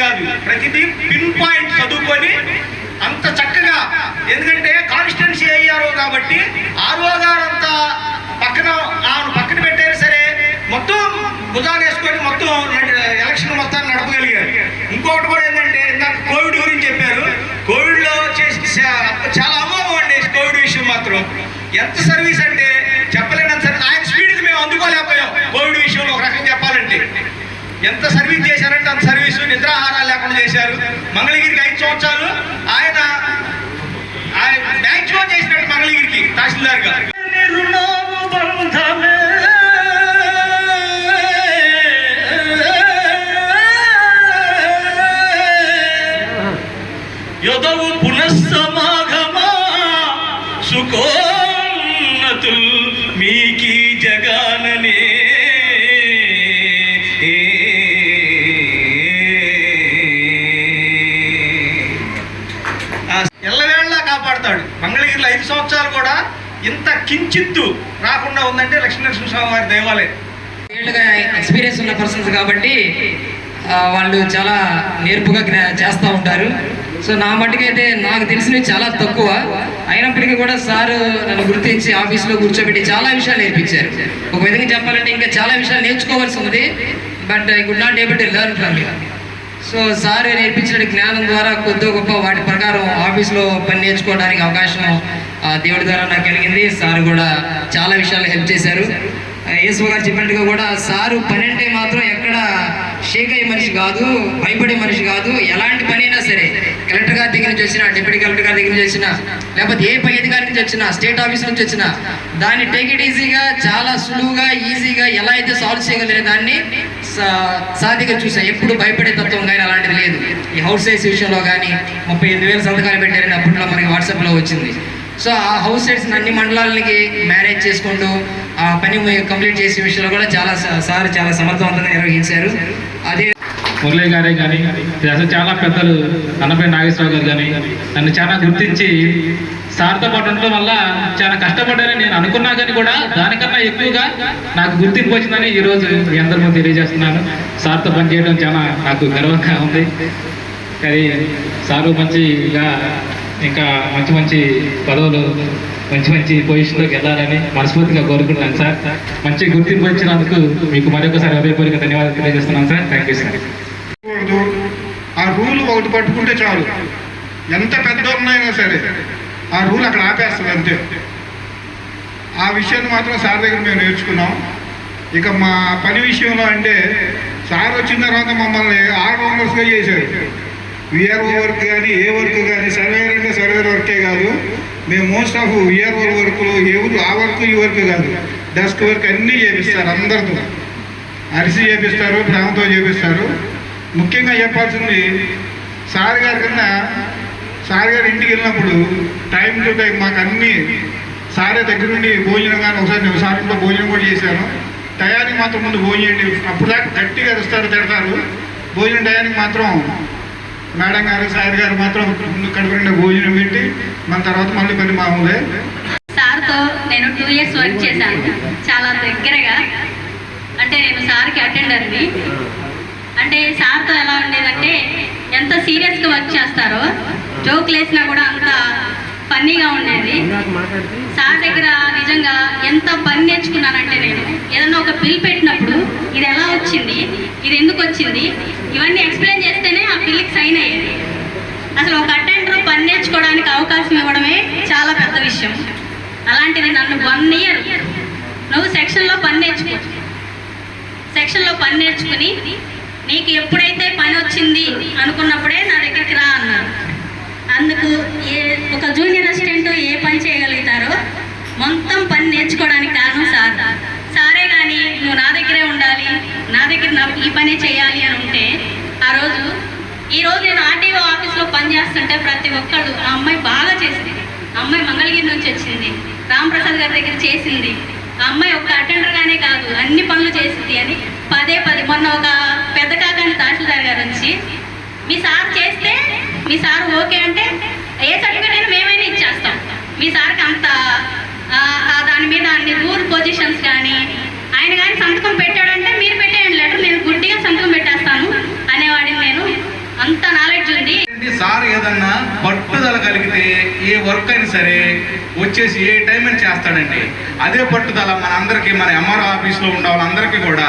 కాదు. ప్రతిదీ pin point చదువుకొని అంత చక్కగా ఎందుకంటే కాన్స్టిట్యున్సీ అయ్యారు కాబట్టి ఆర్ఓ గారు అంత పక్కన ఆమెను పక్కన పెట్టారు సరే మొత్తం భుజాలు వేసుకొని మొత్తం ఎలక్షన్ మొత్తాన్ని నడపగలిగారు. ఇంకొకటి కూడా ఏంటంటే ఇందాక కోవిడ్ గురించి చెప్పారు. కోవిడ్లో చేసి చాలా అమోఘం అండి కోవిడ్ విషయం మాత్రం. ఎంత సర్వీస్ అంటే చెప్పలేనంత సర్వీస్ ఆయన స్పీడ్కి మేము అందుకోలేకపోయాం కోవిడ్ విషయంలో ఒక రకంగా చెప్పాలంటే ఎంత సర్వీస్ చేశారంటే అంత సర్వీస్ నిద్రాహారాలు లేకుండా చేశారు. మంగళగిరికి ఐదు సంవత్సరాలు. ఆయన ఆయన మ్యాక్సిమం చేసినట్టు మంగళగిరికి తహసీల్దార్ గారు యదవు పునఃసమ ఇంత కించిత్తు రాకుండా ఉందంటే లక్ష్మీనరసింహస్వామి వారి దేవాలయం. ఏళ్ళుగా ఎక్స్పీరియన్స్ ఉన్న పర్సన్స్ కాబట్టి వాళ్ళు చాలా నేర్పుగా జ్ఞా- చేస్తూ ఉంటారు. సో నా మట్టుకైతే నాకు తెలిసినవి చాలా తక్కువ. అయినప్పటికీ కూడా సార్ నన్ను గుర్తించి ఆఫీస్లో కూర్చోబెట్టి చాలా విషయాలు నేర్పించారు. ఒక విధంగా చెప్పాలంటే ఇంకా చాలా విషయాలు నేర్చుకోవాల్సి ఉంది but I could not able to learn from you so sir నేర్పించిన జ్ఞానం ద్వారా కొద్ది గొప్ప వాటి ప్రకారం ఆఫీస్లో పని నేర్చుకోవడానికి అవకాశం దేవుడి ద్వారా నాకు కలిగింది. సార్ కూడా చాలా విషయాలు హెల్ప్ చేశారు. యేసు గారు చెప్పినట్టుగా కూడా సారు పని అంటే మాత్రం ఎక్కడ షేక్ అయ్యే మనిషి కాదు భయపడే మనిషి కాదు. ఎలాంటి పని అయినా సరే కలెక్టర్ గారి దగ్గర నుంచి వచ్చిన డిప్యూటీ కలెక్టర్ గారి దగ్గర నుంచి వచ్చిన లేకపోతే ఏ పై అధికారి నుంచి వచ్చిన స్టేట్ ఆఫీస్ నుంచి వచ్చిన దాన్ని టేక్ ఇట్ ఈజీగా చాలా సులువుగా ఈజీగా ఎలా అయితే సాల్వ్ చేయగలిగిన దాన్ని సా- సాధిగా చూసాం. ఎప్పుడు భయపడే తత్వం కానీ అలాంటిది లేదు. ఈ హౌస్ సైజ్ విషయంలో కానీ ముప్పై ఎనిమిది వేల సంతకాలు పెట్టారని అప్పట్లో మనకి వాట్సాప్లో వచ్చింది. సో ఆ హౌస్ సైడ్స్ అన్ని మండలాలకి మ్యారేజ్ చేసుకుంటూ ఆ పని కంప్లీట్ చేసే విషయంలో కూడా చాలా సార్ చాలా సమర్థవంతంగా నిర్వహించారు. అదే మురళి గారే కానీ అసలు చాలా పెద్దలు అన్నపై నాగేశ్వరరావు గారు కానీ నన్ను చాలా గుర్తించి సార్తో పాటు ఉండడం వల్ల చాలా కష్టపడ్డారని నేను అనుకున్నా కానీ కూడా దానికన్నా ఎక్కువగా నాకు గుర్తింపు వచ్చిందని ఈరోజు మీ అందరి ముందు తెలియజేస్తున్నాను. సార్తో పనిచేయడం చాలా నాకు గర్వంగా ఉంది. కానీ సారు మంచిగా ఇంకా మంచి మంచి పదవులు మంచి మంచి పొజిషన్లోకి వెళ్ళాలని మనస్ఫూర్తిగా కోరుకుంటున్నాను సార్. మంచి గుర్తింపు వచ్చినందుకు మీకు మరొకసారి హృదయపూర్వక ధన్యవాదాలు తెలియజేస్తున్నాను సార్. థ్యాంక్ యూ సార్ ఆ రూల్ ఒకటి పట్టుకుంటే చాలు. ఎంత పెద్ద ఉన్నాయినా సరే ఆ రూల్ అక్కడ ఆపేస్తుంది అంతే. ఆ విషయాన్ని మాత్రం సార్ దగ్గర మేము నేర్చుకున్నాం. ఇక మా పని విషయంలో అంటే సార్ వచ్చిన తర్వాత మమ్మల్ని ఆల్ రౌండర్స్గా చేశారు. విఆర్ఓ వర్క్ కానీ ఏ వర్క్ కానీ సర్వేర్ అంటే సర్వేర్ వర్కే కాదు. మేము మోస్ట్ ఆఫ్ విఆర్ఓ వర్క్లు ఏ ఆ వర్క్ ఈ వర్క్ కాదు. డెస్క్ వర్క్ అన్నీ చేపిస్తారు అందరితో. అరిసి చేపిస్తారు ప్రేమతో చేపిస్తారు. ముఖ్యంగా చెప్పాల్సింది సార్ గారి కన్నా సార్ గారి ఇంటికి వెళ్ళినప్పుడు టైం టు టైం మాకు అన్నీ సారే దగ్గర నుండి భోజనం కానీ ఒకసారి నేను సార్ ఇంట్లో భోజనం కూడా చేశాను. టయానికి మాత్రం ముందు భోజనం చేయండి. అప్పుడు దాకా గట్టిగా ఇస్తారు తిడతారు భోజనం టయానికి మాత్రం మేడం గారు సార్ గారు మాత్రం ముందు భోజనం పెట్టి మన తర్వాత మళ్ళీ పని మామూలే. సార్తో నేను టూ ఇయర్స్ వర్క్ చేశాను. చాలా దగ్గరగా. అంటే నేను సార్కి అటెండర్ని అంటే సార్తో ఎలా ఉండేదంటే ఎంత సీరియస్గా వర్క్ చేస్తారో జోకులు వేసినా కూడా అంత ఫన్నీగా ఉండేది. సార్ దగ్గర నిజంగా ఎంత పని నేర్చుకున్నానంటే నేను ఏదన్నా ఒక బిల్ పెట్టినప్పుడు ఇది ఎలా వచ్చింది ఇది ఎందుకు వచ్చింది ఇవన్నీ ఎక్స్ప్లెయిన్ చేస్తే అసలు ఒక అటెండర్ పని నేర్చుకోవడానికి అవకాశం ఇవ్వడమే చాలా పెద్ద విషయం. అలాంటిది నన్ను వన్ ఇయర్ నువ్వు సెక్షన్లో పని నేర్చుకో. సెక్షన్లో పని నేర్చుకుని నీకు ఎప్పుడైతే పని వచ్చింది అనుకున్నప్పుడే నా దగ్గరికి రా అన్నారు అందుకు ఏ ఒక జూనియర్ అసిస్టెంట్ ఏ పని చేయగలుగుతారో మొత్తం పని నేర్చుకోవడానికి కారణం సార్. సారే కానీ నువ్వు నా దగ్గరే ఉండాలి నా దగ్గర నా ఈ పనే చేయాలి అని ఉంటే ఆ రోజు ఈ రోజు నేను ఆర్టీఓ ఆఫీస్లో పని చేస్తుంటే ప్రతి ఒక్కళ్ళు ఆ అమ్మాయి బాగా చేసింది. అమ్మాయి మంగళగిరి నుంచి వచ్చింది. రామప్రసాద్ గారి దగ్గర చేసింది. ఆ అమ్మాయి ఒక్క అటెండర్గానే కాదు అన్ని పనులు చేసింది అని పదే పది మొన్న ఒక పెద్ద కాకాని తహసీల్దార్ గారు వచ్చి మీ సార్ చేస్తే మీ సార్ ఓకే అంటే ఏ సర్టిఫికేట్ అయినా మేమైనా ఇచ్చేస్తాం. మీ సార్కి అంత దాని మీద అన్ని రూల్ పొజిషన్స్ కానీ ఆయన కానీ సంతకం పెట్టాడంటే మీరు పెట్టేయండి లెటర్ నేను గుడ్డిగా సంతకం పెట్టేస్తాను అనేవాడిని నేను అంత నాలెడ్జ్ ఉంది సార్ ఏదన్నా పట్టుదల కలిగితే ఏ వర్క్ అయినా సరే వచ్చేసి ఏ టైం అని చేస్తాడండి. అదే పట్టుదల మన అందరికీ మన ఎంఆర్ ఆఫీస్లో ఉండే వాళ్ళందరికీ కూడా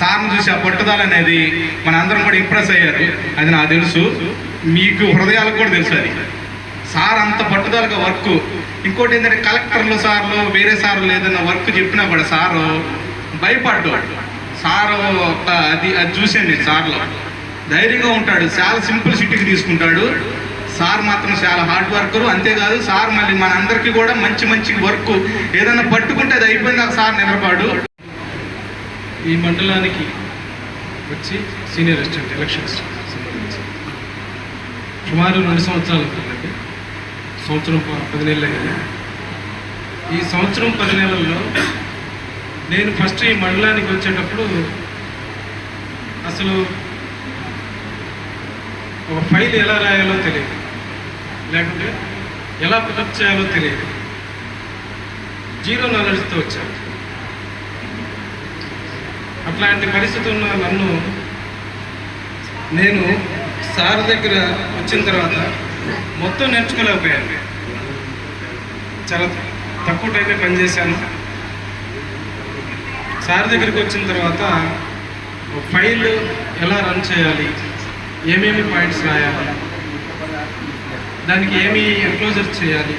సార్ని చూసి ఆ పట్టుదల అనేది మన అందరం కూడా ఇంప్రెస్ అయ్యారు. అది నాకు తెలుసు. మీకు హృదయాలకు కూడా తెలుసు అది. సార్ అంత పట్టుదలగా వర్క్ ఇంకోటి ఏంటంటే కలెక్టర్లు సార్లు వేరే సార్లు ఏదైనా వర్క్ చెప్పినా కూడా సారు భయపడ్డాడు సారు అది అది చూసాను నేను సార్లో. ధైర్యంగా ఉంటాడు. చాలా సింపుల్ సిటీకి తీసుకుంటాడు. సార్ మాత్రం చాలా హార్డ్ వర్కరు అంతేకాదు సార్ మళ్ళీ మన అందరికీ కూడా మంచి మంచి వర్క్ ఏదైనా పట్టుకుంటే అది అయిపోయిందాక సార్ నిలబడు ఈ మండలానికి వచ్చి సీనియర్ అసిస్టెంట్ ఎలక్షన్స్ సంబంధించి సుమారు రెండు సంవత్సరాలు అవుతుందండి సంవత్సరం ప- పది నెలలు అయింది. ఈ సంవత్సరం పది నెలల్లో నేను ఫస్ట్ ఈ మండలానికి వచ్చేటప్పుడు అసలు ఒక ఫైల్ ఎలా రాయాలో తెలియదు. లేకుంటే ఎలా పికప్ చేయాలో తెలియదు. జీరో నాలెడ్జ్తో వచ్చాను అట్లాంటి పరిస్థితి ఉన్న నన్ను నేను సార్ దగ్గర వచ్చిన తర్వాత మొత్తం నేర్చుకోలేకపోయాను. చాలా తక్కువ టైమే పనిచేశాను. సార్ దగ్గరికి వచ్చిన తర్వాత ఒక ఫైల్ ఎలా రన్ చేయాలి? ఏమేమి పాయింట్స్ రాయాలి? దానికి ఏమి ఎన్క్లోజర్ చేయాలి?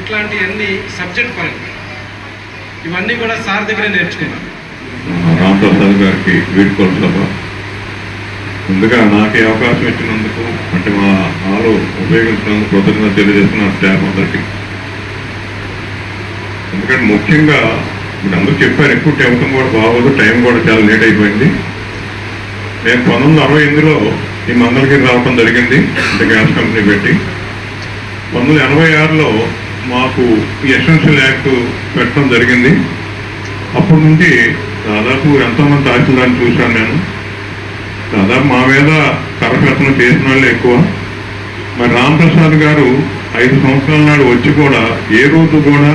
ఇట్లాంటివన్నీ సబ్జెక్ట్ పరంగా ఇవన్నీ కూడా సార్ దగ్గర నేర్చుకున్నాను రామప్రసాద్ గారికి వీడ్కోలు సభ. ముందుగా నాకు ఏ అవకాశం ఇచ్చినందుకు అంటే మా ఆరు ఉపయోగించినందుకు కృతజ్ఞత తెలియజేస్తున్న స్టాఫ్ అందరికి. ఎందుకంటే ముఖ్యంగా మీరు అందరూ చెప్పారు ఎక్కువ టైం కూడా బాగోదు టైం కూడా చాలా లేట్ అయిపోయింది. నేను పంతొమ్మిది వందల అరవై ఎనిమిదిలో ఈ మంగళగిరి రావడం జరిగింది. అంటే గ్యాస్ కంపెనీ పెట్టి. పంతొమ్మిది వందల ఎనభై ఆరులో మాకు ఈ ఎసెన్షియల్ యాక్ట్ పెట్టడం జరిగింది. అప్పటి నుంచి దాదాపు ఎంతోమంది తహసీల్దార్ని చూశాను నేను. దాదాపు మా మీద కరకట్టలు చేసిన వాళ్ళే ఎక్కువ. మరి రామప్రసాద్ గారు ఐదు సంవత్సరాల నాడు వచ్చి కూడా ఏ రోజు కూడా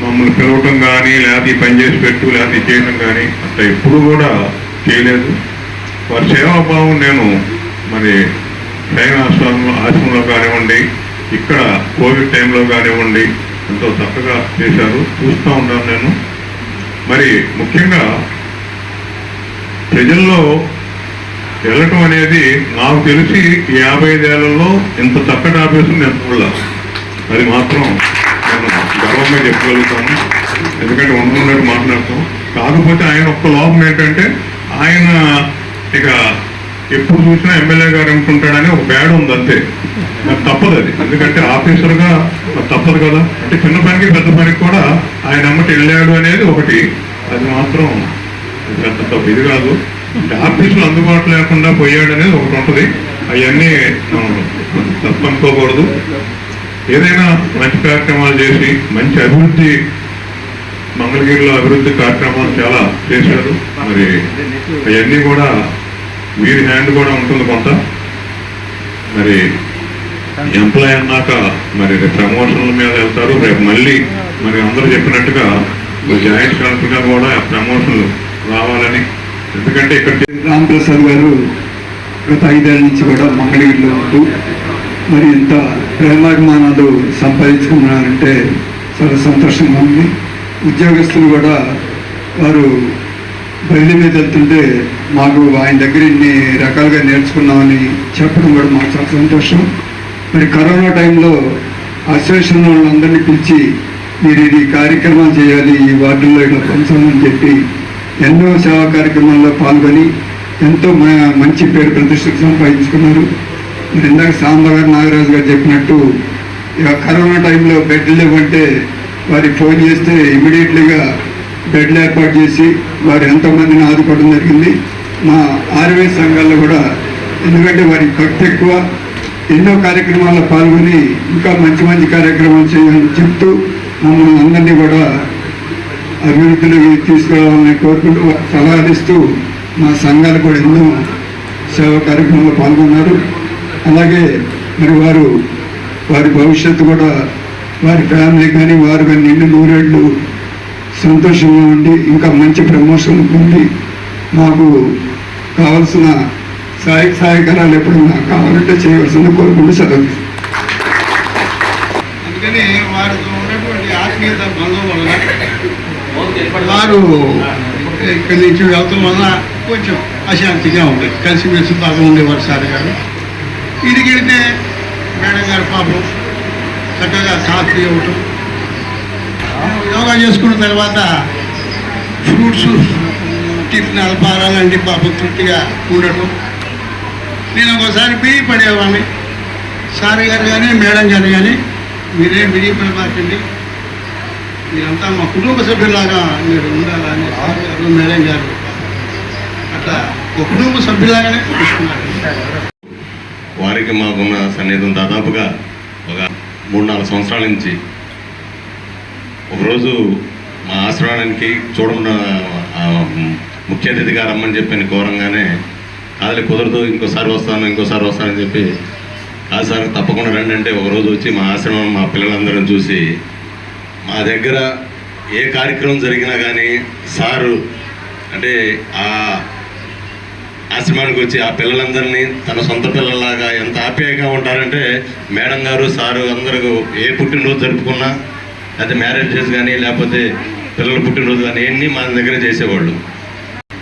మమ్మల్ని పిలవటం కానీ లేకపోతే ఈ పని చేసి పెట్టు లేకపోతే చేయడం కానీ అంత ఎప్పుడు కూడా చేయలేదు. వారి సేవాభావం నేను మరి సైన్ ఆశ్రమంలో ఆశ్రమంలో కానివ్వండి ఇక్కడ కోవిడ్ టైంలో కానివ్వండి ఎంతో చక్కగా చేశారు. చూస్తూ ఉంటాను నేను. మరి ముఖ్యంగా ప్రజల్లో వెళ్ళటం అనేది నాకు తెలిసి యాభై ఐదేళ్ళలో ఇంత చక్కటి ఆఫీసు నేను చూడలేదు అది మాత్రం నేను గర్వంగా చెప్పగలుగుతాను. ఎందుకంటే ఉంటున్నట్టు మాట్లాడతాం. కాకపోతే ఆయన ఒక్క లోపం ఏంటంటే ఆయన ఇక ఎప్పుడు చూసినా ఎమ్మెల్యే గారు అనుకుంటాడని ఒక బ్యాడ్ ఉంది అంతే. నాకు తప్పదు అది. ఎందుకంటే ఆఫీసర్గా నాకు తప్పదు కదా. అంటే చిన్న పనికి పెద్ద పనికి కూడా ఆయన అమ్మటి వెళ్ళాడు అనేది ఒకటి. అది మాత్రం పెద్ద తప్పు. ఇది కాదు. అంటే ఆఫీసులో అందుబాటు లేకుండా పోయాడు అనేది ఒకటి ఉంటుంది. అవన్నీ మనం తప్పు అనుకోకూడదు ఏదైనా మంచి కార్యక్రమాలు చేసి మంచి అభివృద్ధి మంగళగిరిలో అభివృద్ధి కార్యక్రమాలు చాలా చేశారు. మరి అవన్నీ కూడా వీరి హ్యాండ్ కూడా ఉంటుంది కొంత. మరి ఎంప్లాయ్ అన్నాక మరి ప్రమోషన్ల మీద వెళ్తారు. రేపు మళ్ళీ మరి అందరూ చెప్పినట్టుగా జాయింట్ కలెక్టర్గా కూడా ప్రమోషన్లు రావాలని. ఎందుకంటే ఇక్కడ రామప్రసాద్ గారు గత ఐదేళ్ళ నుంచి కూడా మంగళగిరిలో ఉంటూ మరి ఇంత ప్రేమాభిమానాలు సంపాదించుకున్నారంటే చాలా సంతోషంగా ఉంది. ఉద్యోగస్తులు కూడా వారు బండి మీద వెళ్తుంటే మాకు ఆయన దగ్గర ఇన్ని రకాలుగా నేర్చుకున్నామని చెప్పడం కూడా మాకు చాలా సంతోషం. మరి కరోనా టైంలో అసోసియేషన్ వాళ్ళందరినీ పిలిచి మీరు ఇది కార్యక్రమాలు చేయాలి ఈ వార్డుల్లో ఇట్లా పంచాలని చెప్పి ఎన్నో సేవా కార్యక్రమాల్లో పాల్గొని ఎంతో మంచి పేరు ప్రతిష్టకు సంపాదించుకున్నారు. మరి ఇందాక సాంబగారు నాగరాజు గారు చెప్పినట్టు ఇక కరోనా టైంలో బెడ్లు లేవంటే వారికి ఫోన్ చేస్తే ఇమీడియట్లీగా బెడ్లు ఏర్పాటు చేసి వారు ఎంతోమందిని ఆదుకోవడం జరిగింది. మా ఆర్వే సంఘాల్లో కూడా ఎందుకంటే వారి భక్తి ఎక్కువ ఎన్నో కార్యక్రమాల్లో పాల్గొని ఇంకా మంచి మంచి కార్యక్రమాలు చేయాలని చెప్తూ మమ్మల్ని అందరినీ కూడా అభివృద్ధిలోకి తీసుకురావాలని కోరుకుంటూ సలహాలిస్తూ మా సంఘాలు కూడా ఎన్నో సేవా కార్యక్రమంలో పాల్గొన్నారు. అలాగే మరి వారు వారి భవిష్యత్తు కూడా వారి ఫ్యామిలీ కానీ వారు కానీ నిండు నూరేళ్ళు సంతోషంగా ఉండి ఇంకా మంచి ప్రమోషన్ పొంది మాకు కావలసిన సహాయ సహాయకరాలు ఎప్పుడన్నా కావాలంటే చేయవలసింది కోరుకుంటూ సెలవు అందుకని వారితో ఉన్నటువంటి ఆత్మీయత బంధం వల్ల వారు ఇక్కడి నుంచి వెళ్తాం వల్ల కొంచెం అశాంతిగా ఉండేది. కలిసిమెలిసి బాగా ఉండేవారు సార్ గారు. ఇంటికి వెళ్తే మేడం గారు పాపం చక్కగా సాఫీ ఇవ్వటం యోగా చేసుకున్న తర్వాత ఫ్రూట్స్ టిఫిన్ అల్పాహారాలు అంటే తృప్తిగా ఉండటం. నేను ఒకసారి బియ్యి పడేవాడిని. సార్ గారు కానీ మేడం గారు కానీ మీరే బియ్యి పడమాకండి మీరంతా మా కుటుంబ సభ్యులాగా మీరు ఉండాలని సార్ గారు మేడం గారు అట్లా ఒక కుటుంబ సభ్యులాగానే చూసుకున్నారు వారికి మాకున్న సన్నిహితం దాదాపుగా ఒక మూడు నాలుగు సంవత్సరాల నుంచి ఒకరోజు మా ఆశ్రమానికి చూడమన్న ముఖ్య అతిథిగా రమ్మని చెప్పి ఘోరంగానే. కాదులే కుదరదు ఇంకోసారి వస్తాను ఇంకోసారి వస్తానని చెప్పి. కాదు సార్ తప్పకుండా రండి అంటే ఒకరోజు వచ్చి మా ఆశ్రమం మా పిల్లలందరం చూసి మా దగ్గర ఏ కార్యక్రమం జరిగినా కానీ సారు అంటే ఆ ఆశ్రమానికి వచ్చి ఆ పిల్లలందరినీ తన సొంత పిల్లలాగా ఎంత ఆప్యాయంగా ఉంటారంటే మేడం గారు సారు అందరూ ఏ పుట్టినరోజు జరుపుకున్నా లేకపోతే మ్యారేజెస్ కానీ లేకపోతే పిల్లల పుట్టినరోజు కానీ అన్నీ మన దగ్గర చేసేవాళ్ళు.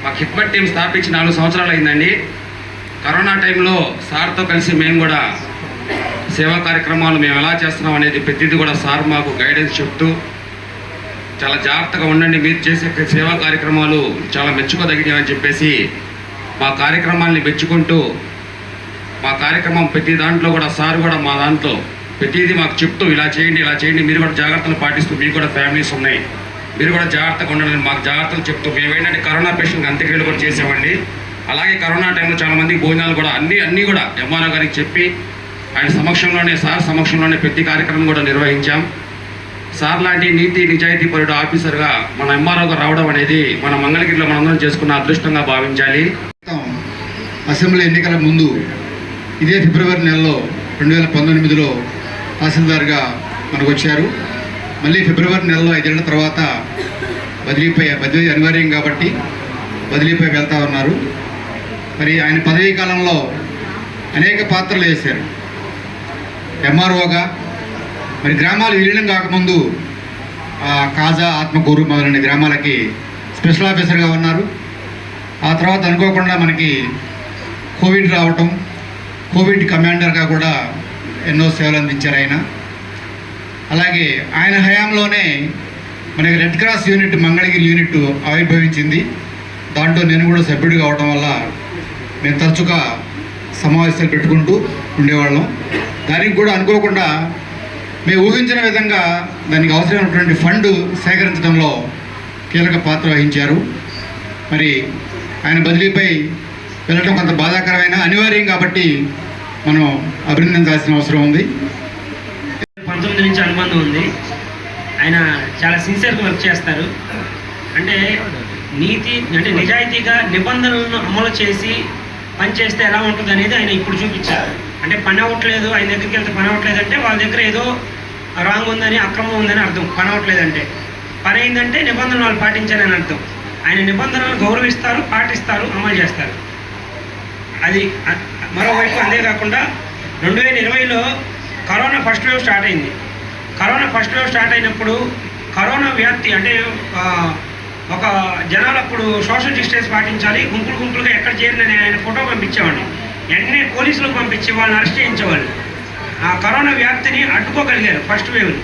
మా హిట్బట్ టీం స్థాపించి నాలుగు సంవత్సరాలు అయిందండి. కరోనా టైంలో సార్తో కలిసి మేము కూడా సేవా కార్యక్రమాలు మేము ఎలా చేస్తున్నాం అనేది ప్రతిదీ కూడా సార్ మాకు గైడెన్స్ చెప్తూ చాలా జాగ్రత్తగా ఉండండి మీరు చేసే సేవా కార్యక్రమాలు చాలా మెచ్చుకోదగినవి అని చెప్పేసి మా కార్యక్రమాల్ని మెచ్చుకుంటూ మా కార్యక్రమం ప్రతి దాంట్లో కూడా సార్ కూడా మా దాంట్లో ప్రతిదీ మాకు చెప్తూ ఇలా చేయండి ఇలా చేయండి. మీరు కూడా జాగ్రత్తలు పాటిస్తూ మీకు కూడా ఫ్యామిలీస్ ఉన్నాయి. మీరు కూడా జాగ్రత్తగా ఉండాలని మాకు జాగ్రత్తలు చెప్తూ మేము ఏంటంటే కరోనా పేషెంట్కి అంత్యక్రియలు కూడా చేసామండి అలాగే కరోనా టైంలో చాలామంది భోజనాలు కూడా అన్ని అన్నీ కూడా ఎంఆర్ఓ గారికి చెప్పి ఆయన సమక్షంలోనే సార్ సమక్షంలోనే ప్రతి కార్యక్రమం కూడా నిర్వహించాం. సార్ లాంటి నీతి నిజాయితీ పరుడు ఆఫీసర్గా మన ఎంఆర్ఓ రావడం అనేది మన మంగళగిరిలో మనందరం చేసుకున్న అదృష్టంగా భావించాలి. అసెంబ్లీ ఎన్నికల ముందు ఇదే ఫిబ్రవరి నెలలో రెండు వేల పంతొమ్మిదిలో తహసీల్దార్గా మనకు వచ్చారు మళ్ళీ ఫిబ్రవరి నెలలో ఐదేళ్ళ తర్వాత బదిలీపై బదిలీ అనివార్యం కాబట్టి బదిలీపై వెళ్తా ఉన్నారు. మరి ఆయన పదవీ కాలంలో అనేక పాత్రలు వేశారు. ఎంఆర్ఓగా మరి గ్రామాలు విలీనం కాకముందు కాజా ఆత్మకూరు మొదలైన గ్రామాలకి స్పెషల్ ఆఫీసర్గా ఉన్నారు. ఆ తర్వాత అనుకోకుండా మనకి కోవిడ్ రావటం కోవిడ్ కమాండర్గా కూడా ఎన్నో సేవలు అందించారు ఆయన. అలాగే ఆయన హయాంలోనే మనకి red cross unit Mangalagiri unit ఆవిర్భవించింది. దాంట్లో నేను కూడా సభ్యుడు కావడం వల్ల మేము తరచుగా సమావేశాలు పెట్టుకుంటూ ఉండేవాళ్ళం. దానికి కూడా అనుకోకుండా మేము ఊహించిన విధంగా దానికి అవసరమైనటువంటి ఫండ్ సేకరించడంలో కీలక పాత్ర వహించారు. మరి ఆయన బదిలీపై వెళ్ళటం కొంత బాధాకరమైన అనివార్యం కాబట్టి మనం అభినందించాల్సిన అవసరం ఉంది. పంతొమ్మిది నుంచి అనుబంధం ఉంది. ఆయన చాలా సిన్సియర్గా వర్క్ చేస్తారు. అంటే నీతి అంటే నిజాయితీగా నిబంధనలను అమలు చేసి పని చేస్తే ఎలా ఉంటుంది అనేది ఆయన ఇప్పుడు చూపించారు. అంటే పని అవ్వట్లేదు ఆయన దగ్గరికి వెళ్తే పని అవ్వట్లేదు అంటే వాళ్ళ దగ్గర ఏదో రాంగ్ ఉందని అక్రమం ఉందని అర్థం. పని అవ్వట్లేదు అంటే. పని అయిందంటే నిబంధనలు వాళ్ళు పాటించారని అర్థం. ఆయన నిబంధనలు గౌరవిస్తారు పాటిస్తారు అమలు చేస్తారు. అది మరోవైపు అంతేకాకుండా రెండు వేల ఇరవైలో కరోనా ఫస్ట్ వేవ్ స్టార్ట్ అయింది. కరోనా ఫస్ట్ వేవ్ స్టార్ట్ అయినప్పుడు కరోనా వ్యాప్తి అంటే ఒక జనాలు అప్పుడు సోషల్ డిస్టెన్స్ పాటించాలి గుంపులు గుంపులుగా ఎక్కడ చేరినని ఆయన ఫోటో పంపించేవాడిని వెంటనే పోలీసులకు పంపించి వాళ్ళని అరెస్ట్ చేయించేవాళ్ళు. ఆ కరోనా వ్యాప్తిని అడ్డుకోగలిగారు ఫస్ట్ వేవ్ని.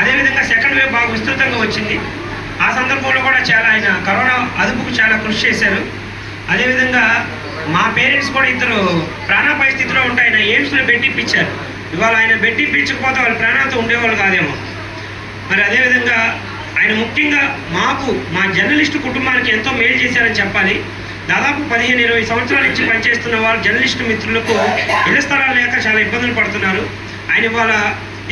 అదేవిధంగా సెకండ్ వేవ్ బాగా విస్తృతంగా వచ్చింది. ఆ సందర్భంలో కూడా చాలా ఆయన కరోనా అదుపుకు చాలా కృషి చేశారు. అదేవిధంగా మా పేరెంట్స్ కూడా ఇద్దరు ప్రాణాపాయ స్థితిలో ఉంటే ఆయన ఎయిమ్స్లో బెట్టిప్పించారు ఇవాళ ఆయన బెట్టిప్పించకపోతే వాళ్ళు ప్రాణాలతో ఉండేవాళ్ళు కాదేమో. మరి అదేవిధంగా ఆయన ముఖ్యంగా మాకు మా జర్నలిస్టు కుటుంబానికి ఎంతో మేలు చేశారని చెప్పాలి. దాదాపు పదిహేను ఇరవై సంవత్సరాల నుంచి పనిచేస్తున్న వాళ్ళు జర్నలిస్టు మిత్రులకు ఇళ్ళ స్థలాలు లేక చాలా ఇబ్బందులు పడుతున్నారు. ఆయన ఇవాళ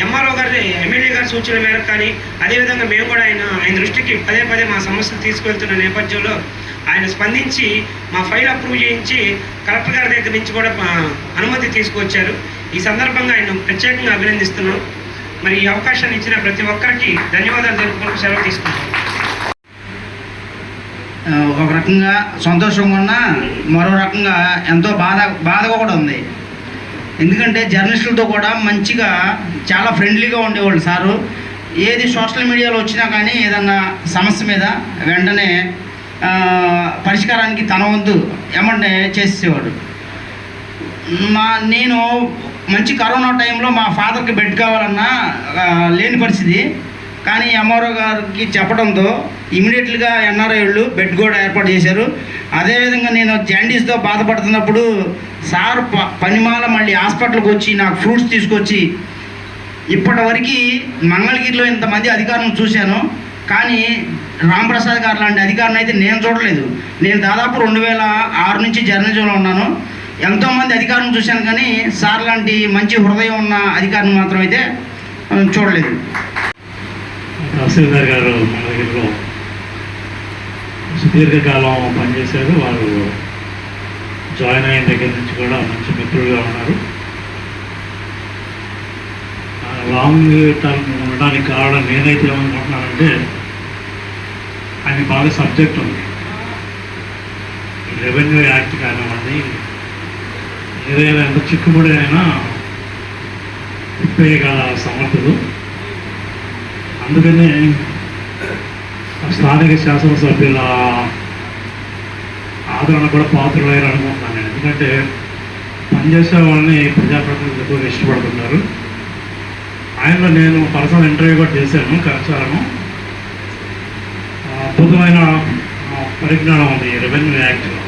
ఎంఆర్ఓ గారి ఎమ్మెల్యే గారి సూచన మేరకు కానీ అదేవిధంగా మేము కూడా ఆయన ఆయన దృష్టికి పదే పదే మా సమస్యలు తీసుకువెళ్తున్న నేపథ్యంలో ఆయన స్పందించి మా ఫైల్ అప్రూవ్ చేయించి కలెక్టర్ గారి దగ్గర నుంచి కూడా మా అనుమతి తీసుకొచ్చారు ఈ సందర్భంగా ఆయన ప్రత్యేకంగా అభినందిస్తున్నాం. మరి ఈ అవకాశాన్ని ఇచ్చిన ప్రతి ఒక్కరికి ధన్యవాదాలు తెలుపుకుంటూ సెలవు తీసుకుంటాం. ఒక రకంగా సంతోషంగా ఉన్నా మరో రకంగా ఎంతో బాధ బాధగా కూడా ఉంది. ఎందుకంటే జర్నలిస్టులతో కూడా మంచిగా చాలా ఫ్రెండ్లీగా ఉండేవాళ్ళు సారు. ఏది సోషల్ మీడియాలో వచ్చినా కానీ ఏదన్నా సమస్య మీద వెంటనే పరిష్కారానికి తన వంతు ఏమంటే చేసేవాడు మా నేను మంచి కరోనా టైంలో మా ఫాదర్కి బెడ్ కావాలన్నా లేని పరిస్థితి. కానీ ఎంఆర్ఓ గారికి చెప్పడంతో ఇమీడియట్గా ఎన్ఆర్ఐ వాళ్ళు బెడ్ కూడా ఏర్పాటు చేశారు. అదేవిధంగా నేను జాండీస్తో బాధపడుతున్నప్పుడు సార్ ప పనిమాల మళ్ళీ హాస్పిటల్కి వచ్చి నాకు ఫ్రూట్స్ తీసుకొచ్చి ఇప్పటి వరకు మంగళగిరిలో ఇంతమంది అధికారులను చూశాను. కానీ రాంప్రసాద్ గారు లాంటి అధికారులను అయితే నేను చూడలేదు. నేను దాదాపు రెండు వేల ఆరు నుంచి జర్నలిజంలో ఉన్నాను. ఎంతోమంది అధికారులను చూశాను కానీ సార్ లాంటి మంచి హృదయం ఉన్న అధికారిని మాత్రం అయితే చూడలేదు. తహసీల్దార్ గారు మంగళగిరిలో సుదీర్ఘకాలం పనిచేశారు. వారు జాయిన్ అయిన దగ్గర నుంచి కూడా మంచి మిత్రులుగా ఉన్నారు. లాంగ్ టర్మ్ ఉండడానికి కారణం నేనైతే ఏమనుకుంటున్నానంటే ఆయన బాగా సబ్జెక్ట్ ఉంది. రెవెన్యూ యాక్ట్ కానివ్వండి ఏదైనా ఎంత చిక్కుబడి అయినా తిప్పేయగల సమర్థులు. అందుకనే స్థానిక శాసనసభ్యుల ఆదరణ కూడా పాత్రలయ్యారు అనుకుంటున్నాను నేను. ఎందుకంటే పనిచేసే వాళ్ళని ప్రజాప్రతినిధులు ఎక్కువ ఇష్టపడుతున్నారు. ఆయనలో నేను పర్సనల్ ఇంటర్వ్యూ కూడా చేశాను కరచాలను అద్భుతమైన పరిజ్ఞానం ఉంది ఈ రెవెన్యూ యాక్ట్లో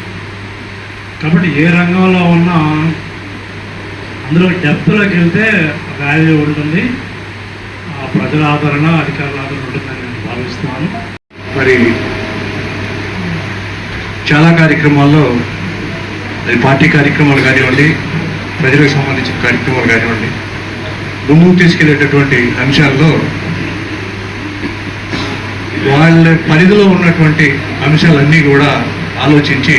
కాబట్టి ఏ రంగంలో ఉన్నా అందులో డెప్త్లోకి వెళ్తే వాల్యూ ఉంటుంది. ఆ ప్రజల ఆదరణ అధికారుల ఆదరణ ఉంటుందని నేను భావిస్తున్నాను. మరి చాలా కార్యక్రమాల్లో అది పార్టీ కార్యక్రమాలు కానివ్వండి ప్రజలకు సంబంధించిన కార్యక్రమాలు కానివ్వండి ముందుకు తీసుకెళ్ళేటటువంటి అంశాల్లో వాళ్ళ పరిధిలో ఉన్నటువంటి అంశాలన్నీ కూడా ఆలోచించి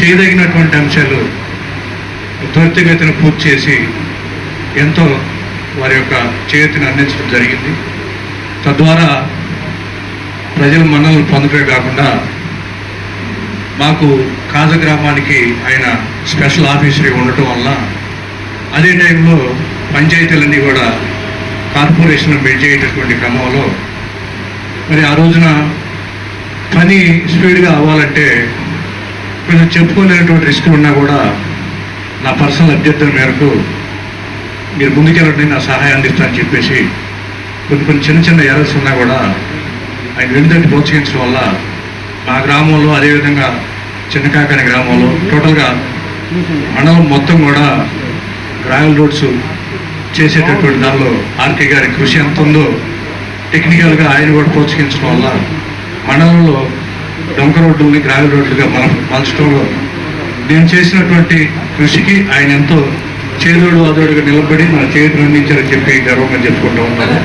చేయదగినటువంటి అంశాలు త్వరితగతిన పూర్తి చేసి ఎంతో వారి యొక్క చేతిని అందించడం జరిగింది. తద్వారా ప్రజల మన్నలు పొందడమే కాకుండా మాకు కాజ గ్రామానికి ఆయన స్పెషల్ ఆఫీసర్ ఉండటం వల్ల అదే టైంలో పంచాయతీలన్నీ కూడా కార్పొరేషన్ బిల్డ్ చేయటటువంటి క్రమంలో మరి ఆ రోజున పని స్పీడ్గా అవ్వాలంటే కొంచెం చెప్పుకోలేనటువంటి రిస్క్ ఉన్నా కూడా నా పర్సనల్ అభ్యర్థన మేరకు మీరు ముందుకెళ్ళండి నా సహాయం అందిస్తానని చెప్పేసి కొన్ని కొన్ని చిన్న చిన్న ఎర్రర్స్ ఉన్నా కూడా ఆయన వెనుదండి ప్రోత్సహించడం వల్ల మా గ్రామంలో అదేవిధంగా చిన్నకాకని గ్రామంలో టోటల్గా మండలం మొత్తం కూడా గ్రావెల్ రోడ్స్ చేసేటటువంటి దానిలో ఆర్కే గారి కృషి ఎంత ఉందో టెక్నికల్గా ఆయన కూడా ప్రోత్సహించడం వల్ల మండలంలో డొంక రోడ్డుల్ని గ్రావెల్ రోడ్లుగా మనం మలచడంలో నేను చేసినటువంటి కృషికి ఆయన ఎంతో చేదోడు అదోడుగా నిలబడి మన చేతులు అందించారని చెప్పి గర్వంగా చెప్పుకుంటూ ఉన్నాను.